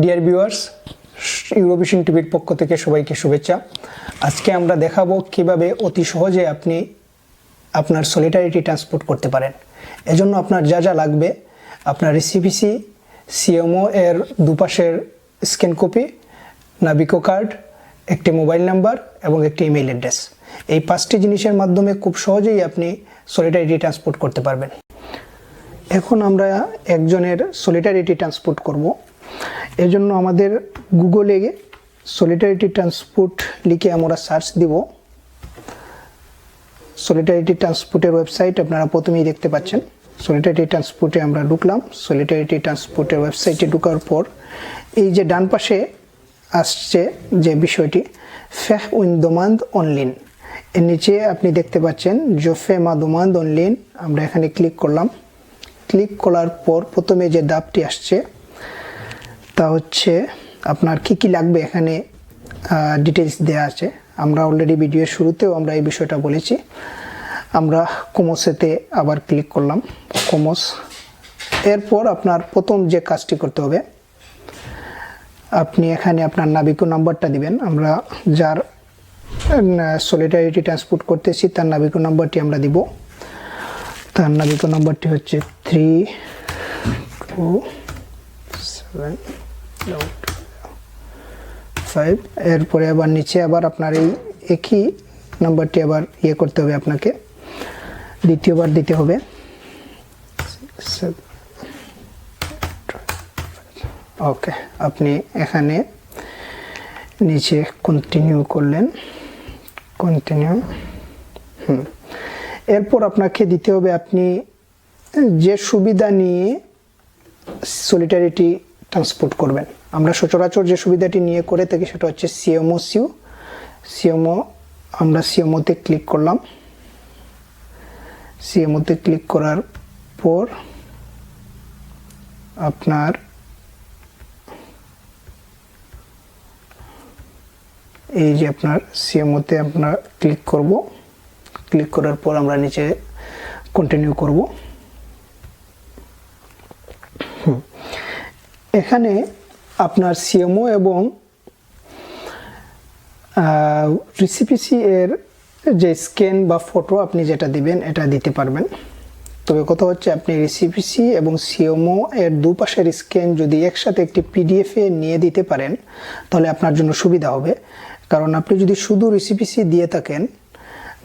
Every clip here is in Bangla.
ডিয়ার ভিউয়ার্স ইউরোভিশন টিভির পক্ষ থেকে সবাইকে শুভেচ্ছা। আজকে আমরা দেখাবো কীভাবে অতি সহজে আপনি আপনার সলিটারিটি ট্রান্সপোর্ট করতে পারেন। এজন্য আপনার যা যা লাগবে, আপনার রিসিপিসি সিএমও এর দুপাশের স্ক্যান কপি নাবিকো কার্ড একটি মোবাইল নাম্বার এবং একটি ইমেইল অ্যাড্রেস এই পাঁচটি জিনিসের মাধ্যমে খুব সহজেই আপনি সলিটারিটি ট্রান্সপোর্ট করতে পারবেন। এখন আমরা একজনের সলিটারিটি ট্রান্সপোর্ট করব। এজন্য আমাদের গুগলে সলিটারিটি ট্রান্সপোর্ট লিখে আমরা সার্চ দিব। সলিটারিটি ট্রান্সপোর্টের ওয়েবসাইট আপনারা প্রথমেই দেখতে পাচ্ছেন। সলিটারিটি ট্রান্সপোর্টে আমরা ঢুকলাম। সলিটারিটি ট্রান্সপোর্টের ওয়েবসাইটে ঢোকার পর এই যে ডান পাশে আসছে যে বিষয়টি ফেহ উইন দোমান্দ অনলিন এর নিচে আপনি দেখতে পাচ্ছেন জোফে মা দোমান্দ অনলিন আমরা এখানে ক্লিক করলাম। ক্লিক করার পর প্রথমে যে দাবটি আসছে, তা হচ্ছে আপনার কি কি লাগবে এখানে ডিটেলস দেওয়া আছে। আমরা অলরেডি ভিডিওর শুরুতেও আমরা এই বিষয়টা বলেছি। আমরা কোমোসেতে আবার ক্লিক করলাম। কোমোস এরপর আপনার প্রথম যে কাজটি করতে হবে, আপনি এখানে আপনার নাবিকো নাম্বারটা দিবেন। আমরা যার সলিটারিটি ট্রান্সপোর্ট করতেছি, তার নাবিকো নাম্বারটি আমরা দিব। তার নাবিকো নাম্বারটি হচ্ছে থ্রি টু সেভেন ফাইভ এরপরে আবার নিচে আবার আপনার এই একই নাম্বারটি আবার ইয়ে করতে হবে আপনাকে। দ্বিতীয়বার দিতে হবে। ওকে আপনি এখানে নিচে কন্টিনিউ করলেন। কন্টিনিউ হুম। এরপর আপনাকে দিতে হবে আপনি যে সুবিধা নিয়ে সলিটারিটি ট্রান্সপোর্ট করবেন। আমরা সচরাচর যে সুবিধাটি নিয়ে করে থাকি সেটা হচ্ছে সিএমও সিউ সিএমও আমরা সিএমওতে ক্লিক করলাম। সিএমওতে ক্লিক করার পর আপনার এই যে আপনার সিএমওতে আপনার ক্লিক করব। ক্লিক করার পর আমরা নিচে কন্টিনিউ করব। এখানে আপনার সিএমও এবং রিসিপিসি এর যে স্ক্যান বা ফটো আপনি যেটা দিবেন, এটা দিতে পারবেন। তবে কথা হচ্ছে আপনি রিসিপিসি এবং সিএমও এর দুপাশের স্ক্যান যদি একসাথে একটি পিডিএফে নিয়ে দিতে পারেন, তাহলে আপনার জন্য সুবিধা হবে। কারণ আপনি যদি শুধু রিসিপিসি দিয়ে থাকেন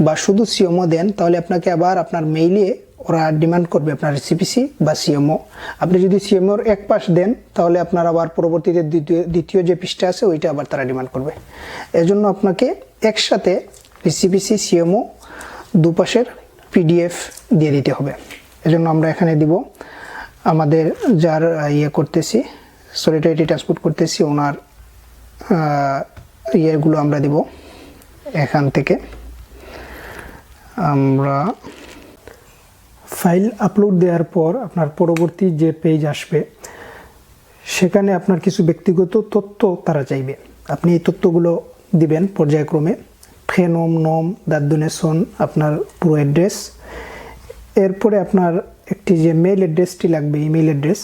বা শুধু সিএমও দেন, তাহলে আপনাকে আবার আপনার মেইলে ওরা ডিমান্ড করবে আপনার রিসিপিসি বা সিএমও আপনি যদি সিএমওর এক পাশ দেন, তাহলে আপনার আবার পরবর্তীতে দ্বিতীয় দ্বিতীয় যে পৃষ্ঠা আছে, ওইটা আবার তারা ডিমান্ড করবে। এজন্য আপনাকে একসাথে রিসিপিসি সিএমও দুপাশের পিডিএফ দিয়ে দিতে হবে। এজন্য আমরা এখানে দিব, আমাদের যার ইয়ে করতেছি সলিটারিটি ট্রান্সপোর্ট করতেছি, ওনার ইয়েগুলো আমরা দিব এখান থেকে। আমরা ফাইল আপলোড দেওয়ার পর আপনার পরবর্তী যে পেজ আসবে, সেখানে আপনার কিছু ব্যক্তিগত তথ্য তারা চাইবে। আপনি এই তথ্যগুলো দিবেন পর্যায়ক্রমে। ফেনম নম দাঁত ডোনেশন আপনার পুরো অ্যাড্রেস এরপরে আপনার একটি যে মেল অ্যাড্রেসটি লাগবে ইমেল অ্যাড্রেস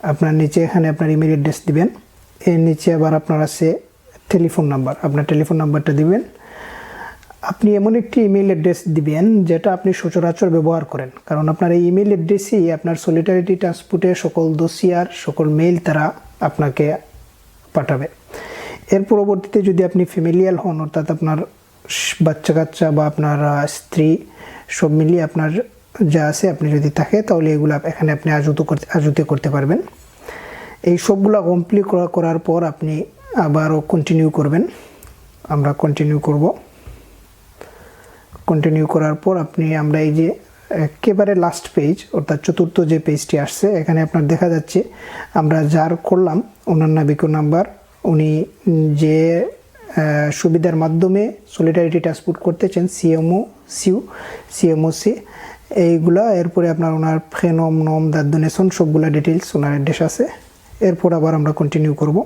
আপনার নিচে এখানে আপনার ইমেল অ্যাড্রেস দিবেন। এর নিচে আবার আপনার আছে টেলিফোন নাম্বার আপনার টেলিফোন নাম্বারটা দিবেন। আপনি এমন একটি ইমেল অ্যাড্রেস দিবেন যেটা আপনি সচরাচর ব্যবহার করেন। কারণ আপনার এই ইমেল অ্যাড্রেসই আপনার সলিটারিটি ট্রান্সপোর্টে সকল দোসিয়ার সকল মেইল তারা আপনাকে পাঠাবে। এর পরবর্তীতে যদি আপনি ফ্যামিলিয়াল হন, অর্থাৎ আপনার বাচ্চা কাচ্চা বা আপনার স্ত্রী সব মিলিয়ে আপনার যা আছে আপনি যদি থাকে, তাহলে এগুলো এখানে আপনি আজুত করতে আজুতে করতে পারবেন। এই সবগুলো কমপ্লিট করার পর আপনি আবারও কন্টিনিউ করবেন। আমরা কন্টিনিউ করব। কন্টিনিউ করার পর আপনি আমরা এই যে একেবারে লাস্ট পেজ অর্থাৎ চতুর্থ যে পেজটি আসছে, এখানে আপনার দেখা যাচ্ছে, আমরা যার করলাম, ওনার নাবিকো নাম্বার, উনি যে সুবিধার মাধ্যমে সলিটারিটি ট্রান্সপোর্ট করতেছেন সিএমও সিউ সিএমও সি এইগুলা, এরপরে আপনার ওনার ফেনম নম দাঁত ডোনেশন সবগুলা ডিটেলস ওনার অ্যাড্রেস আছে। এরপর আবার আমরা কন্টিনিউ করব।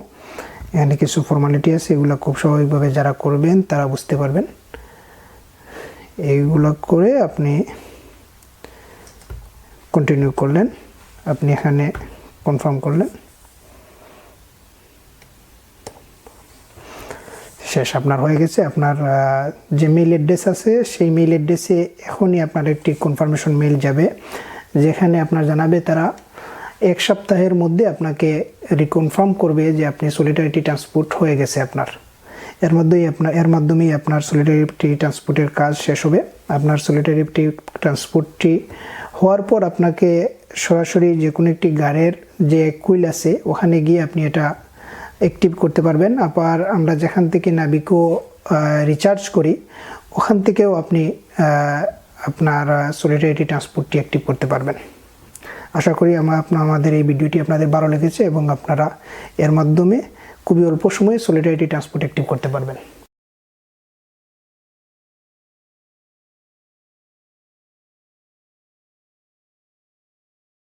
এখানে কিছু ফর্মালিটি আছে, এগুলো খুব স্বাভাবিকভাবে যারা করবেন, তারা বুঝতে পারবেন। এইগুলো করে আপনি কন্টিনিউ করলেন। আপনি এখানে কনফার্ম করলেন। শেষ আপনার হয়ে গেছে। আপনার যে মেইল অ্যাড্রেস আছে, সেই মেইল অ্যাড্রেসে এখনই আপনার একটি কনফার্মেশন মেইল যাবে। যেখানে আপনার জানাবে তারা এক সপ্তাহের মধ্যে আপনাকে রিকনফার্ম করবে যে আপনি সলিটারিটি ট্রান্সপোর্ট হয়ে গেছে আপনার। এর মধ্যেই আপনার, এর মাধ্যমেই আপনার সলিটারিটি ট্রান্সপোর্টের কাজ শেষ হবে। আপনার সলিটারিটি ট্রান্সপোর্টটি হওয়ার পর আপনাকে সরাসরি যে কোনো একটি গাড়ির যে কুইল আছে, ওখানে গিয়ে আপনি এটা অ্যাক্টিভ করতে পারবেন। আবার আমরা যেখান থেকে নাবিকো রিচার্জ করি, ওখান থেকেও আপনি আপনার সলিটারিটি ট্রান্সপোর্টটি অ্যাক্টিভ করতে পারবেন। আশা করি আমার আপনার, আমাদের এই ভিডিওটি আপনাদের ভালো লেগেছে এবং আপনারা এর মাধ্যমে খুবই অল্প সময়ে সলিডারিটি ট্রান্সপোর্ট অ্যাক্টিভ করতে পারবেন।